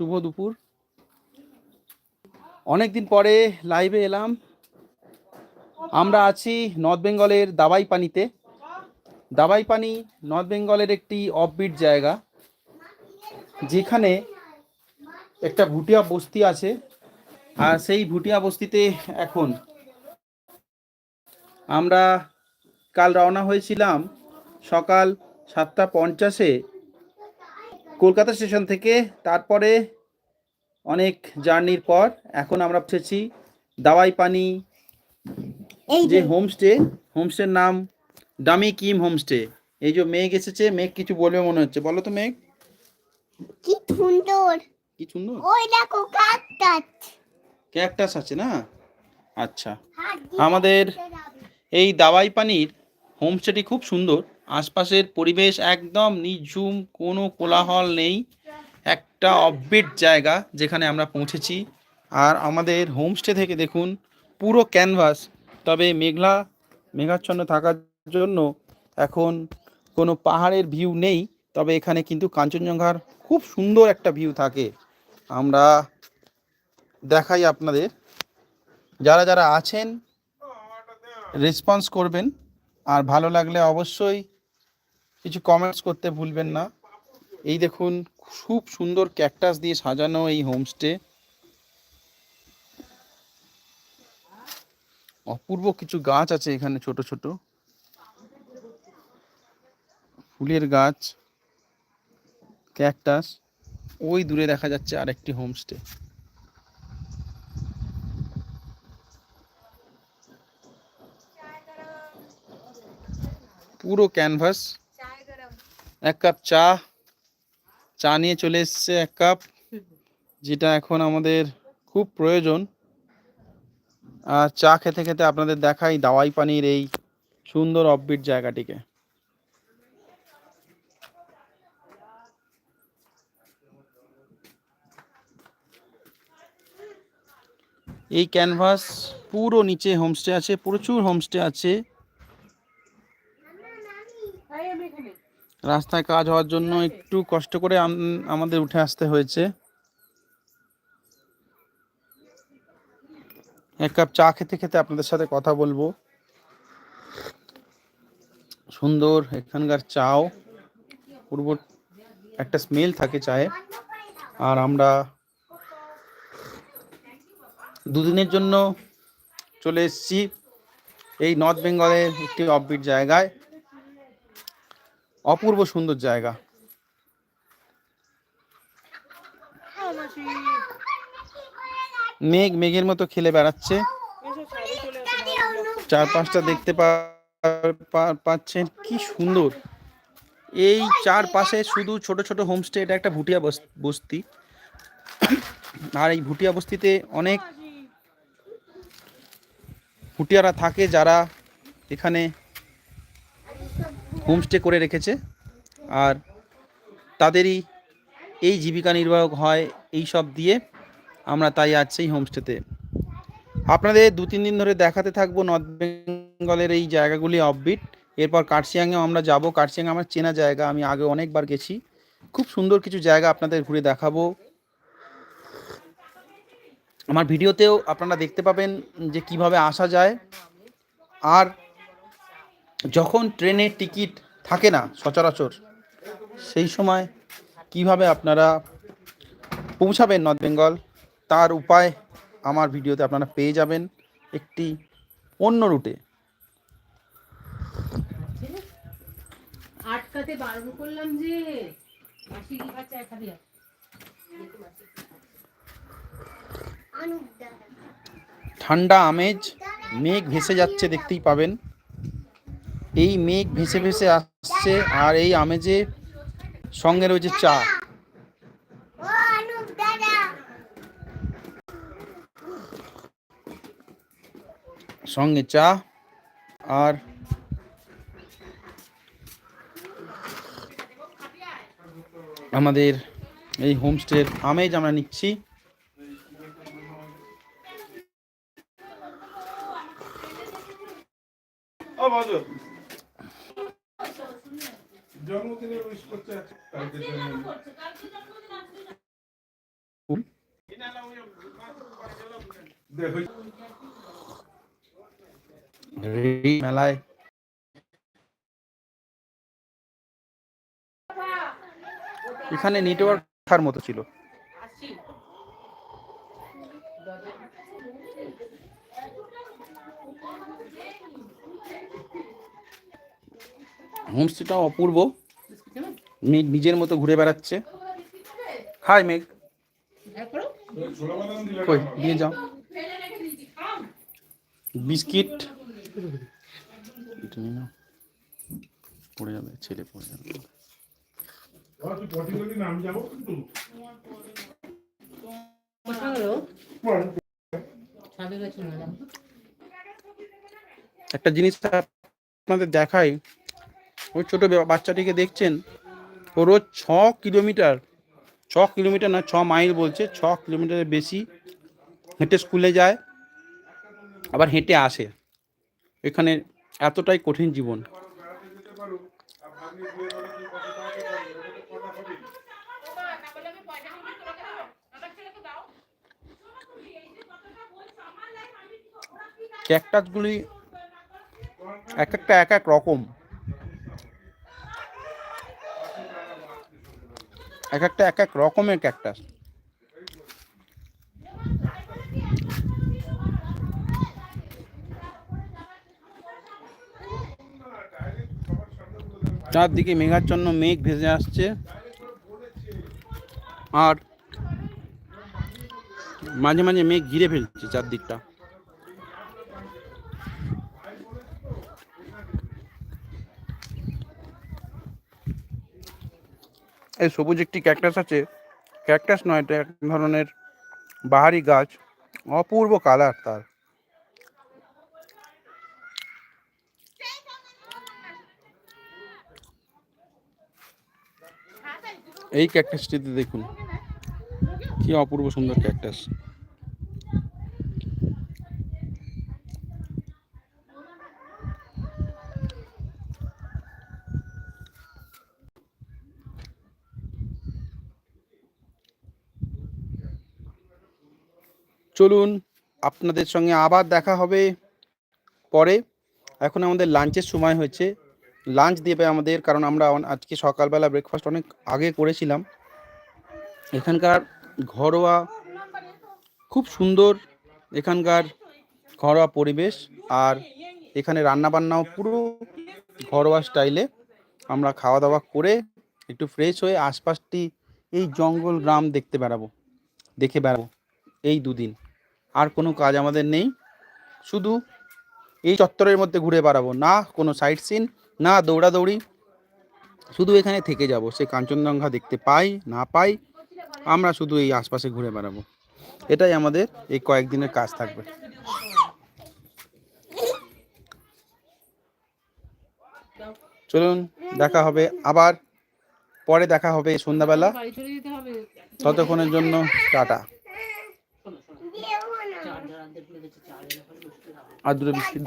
শুভ দুপুর। অনেক দিন পরে লাইভে এলাম। আমরা আছি নর্থ বেঙ্গলের দাবাই পানিতে দাবাই পানি নর্থ বেঙ্গলের একটি অফবিট জায়গা, যেখানে একটা ভুটিয়া বস্তি আছে আর সেই ভুটিয়া বস্তিতে এখন আমরা কাল রওনা হয়েছিলাম সকাল সাতটা পঞ্চাশে কলকাতা স্টেশন থেকে তারপরে অনেক জার্নির পর এখন আমরা পৌঁছেছি দাওয়াই পানি এই যে হোমস্টে হোমস্টের নাম ডামি কিম হোমস্টে। এই যে মেঘ এসেছে মেঘ কিছু বলবে মনে হচ্ছে। বলো তো মেঘ। কি সুন্দর। কি সুন্দর? ওই দেখো কাকটাস ক্যাকটাস আছে না? আচ্ছা। আমাদের এই দাওয়াই পানির হোমস্টেটি খুব সুন্দর। আশপাশের পরিবেশ একদম নিঝুম, কোনো কোলাহল নেই। একটা অফবিট জায়গা যেখানে আমরা পৌঁছেছি। আর আমাদের হোমস্টে থেকে দেখুন, পুরো ক্যানভাস তবে মেঘলা, মেঘাচ্ছন্ন থাকার জন্য এখন কোনো পাহাড়ের ভিউ নেই। তবে এখানে কিন্তু কাঞ্চনজঙ্ঘার খুব সুন্দর একটা ভিউ থাকে। আমরা দেখাই আপনাদের। যারা যারা আছেন রেসপন্স করবেন। আর ভালো লাগলে অবশ্যই কিছু কমেন্টস করতে ভুলবেন না। এই দেখুন, খুব সুন্দর ক্যাকটাস দিয়ে সাজানো এই হোমস্টে অপূর্ব কিছু গাছ আছে এখানে ছোট ছোট। ফুলের গাছ ক্যাকটাস ওই দূরে দেখা যাচ্ছে আরেকটি হোমস্টে পুরো ক্যানভাস এক কাপ চা। চা নিয়ে চলে এসছে এক কাপ, যেটা এখন আমাদের খুব প্রয়োজন। আর চা খেতে খেতে আপনাদের দেখাই দাওয়াই পানির এই সুন্দর অফবিট জায়গাটিকে। এই ক্যানভাস পুরো নিচে হোমস্টে আছে, প্রচুর হোমস্টে আছে। রাস্তায় কাজ হওয়ার জন্য একটু কষ্ট করে আমাদের উঠে আসতে হয়েছে। এক কাপ চা খেতে খেতে আপনাদের সাথে কথা বলব। সুন্দর এখানকার চাও। পূর্ব একটা স্মেল থাকে চায়ে। আর আমরা দুদিনের জন্য চলে এসেছি। এই নর্থ বেঙ্গলের একটি অফবিট জায়গায়। অপূর্ব সুন্দর জায়গা। মেঘ, মেঘের মতো খেলে বেড়াচ্ছে। চার পাঁচটা দেখতে পাচ্ছেন কি সুন্দর। এই চার পাশে শুধু ছোট ছোট হোমস্টে, এটা একটা ভুটিয়া বস- বস্তি। আর এই ভুটিয়া বস্তিতে অনেক ভুটিয়ারা থাকে যারা এখানে হোমস্টে করে রেখেছে। আর তাদেরই এই জীবিকা নির্বাহ হয় এই সব দিয়ে আমরা তাই আছি এই হোমস্টেতে। আপনাদের দু তিন দিন ধরে দেখাতে থাকব নর্থ বেঙ্গলের এই জায়গাগুলি অফবিট এরপর কার্শিয়াংয়েও আমরা যাব। কার্শিয়াং আমার চেনা জায়গা, আমি আগে অনেকবার গেছি। খুব সুন্দর কিছু জায়গা আপনাদের ঘুরে দেখাবো। আমার ভিডিওতেও আপনারা দেখতে পাবেন যে কীভাবে আসা যায়। আর যখন ট্রেনের টিকিট থাকে না সচরাচর সেই সময় কীভাবে আপনারা পৌঁছাবেন নর্থ বেঙ্গল তার উপায় আমার ভিডিওতে আপনারা পেয়ে যাবেন একটি অন্য রুটে। আটকাতে বারণ করলাম যে মাসি কি খাচ্ছে খাবি ঠান্ডা আমেজ মেঘ ভেসে যাচ্ছে দেখতেই পাবেন। এই মেঘ ভেসে ভেসে আসছে আর এই আমেজে সঙ্গে রয়েছে চা। সঙ্গে চা আর আমাদের এই হোমস্টের আমেজ আমরা নিচ্ছি। জন্মদিনে উইশ কালকে জন্মদিন মেলায় এখানে নেটওয়ার্ক মতো ছিল। হোমস্টেটাও অপূর্ব। মেঘ নিজের মতো ঘুরে বেড়াচ্ছে। হাই মেঘ। কই? দিয়ে যাও। বিস্কিট। পড়ে যাবে ছেলে পড়ে যাবে। একটা জিনিস আপনাদের দেখাই। ওই ছোট বাচ্চাটিকে দেখছেন, ও রোজ ছ কিলোমিটার ছ কিলোমিটার না, ছ মাইল বলছে, ছ কিলোমিটারের বেশি হেঁটে স্কুলে যায়, আবার হেঁটে আসে। এখানে এতটাই কঠিন জীবন। ক্যাকটাসগুলি এক একটা এক এক রকম। এক একটা, এক এক রকমের ক্যাকটাস চারদিকে মেঘাচ্ছন্ন মেঘ ভেসে আসছে। আর মাঝে মাঝে মেঘ ঘিরে ফেলছে চারদিকটা। এই সবুজ একটি ক্যাকটাস আছে। ক্যাকটাস নয়, এটা এক ধরনের বাহারি গাছ, অপূর্ব কালার তার। এই ক্যাকটাসটিতে দেখুন, কি অপূর্ব সুন্দর ক্যাকটাস চলুন আপনাদের সঙ্গে আবার দেখা হবে পরে। এখন আমাদের লাঞ্চের সময় হয়েছে। লাঞ্চ দেবে আমাদের, কারণ আমরা আজকে সকালবেলা ব্রেকফাস্ট অনেক আগে করেছিলাম। এখানকার ঘরোয়া, খুব সুন্দর এখানকার ঘরোয়া পরিবেশ। আর এখানে রান্না বান্নাও পুরো ঘরোয়া স্টাইলে। আমরা খাওয়া দাওয়া করে একটু ফ্রেশ হয়ে আশপাশটি এই জঙ্গল গ্রাম দেখতে বেড়াবো, দেখে বেড়াবো এই দুদিন। আর কোনো কাজ আমাদের নেই। শুধু এই চত্বরের মধ্যে ঘুরে বেড়াবো, না কোনো সাইট সিন না দৌড়াদৌড়ি। শুধু এখানে থেকে যাব, সে কাঞ্চনজঙ্ঘা দেখতে পাই, না পাই, আমরা শুধু এই আশপাশে ঘুরে বেড়াবো। এটাই আমাদের এই কয়েকদিনের কাজ থাকবে। চলুন, দেখা হবে আবার, পরে দেখা হবে সন্ধ্যাবেলা। ততক্ষণের জন্য টাটা। Maduro vestido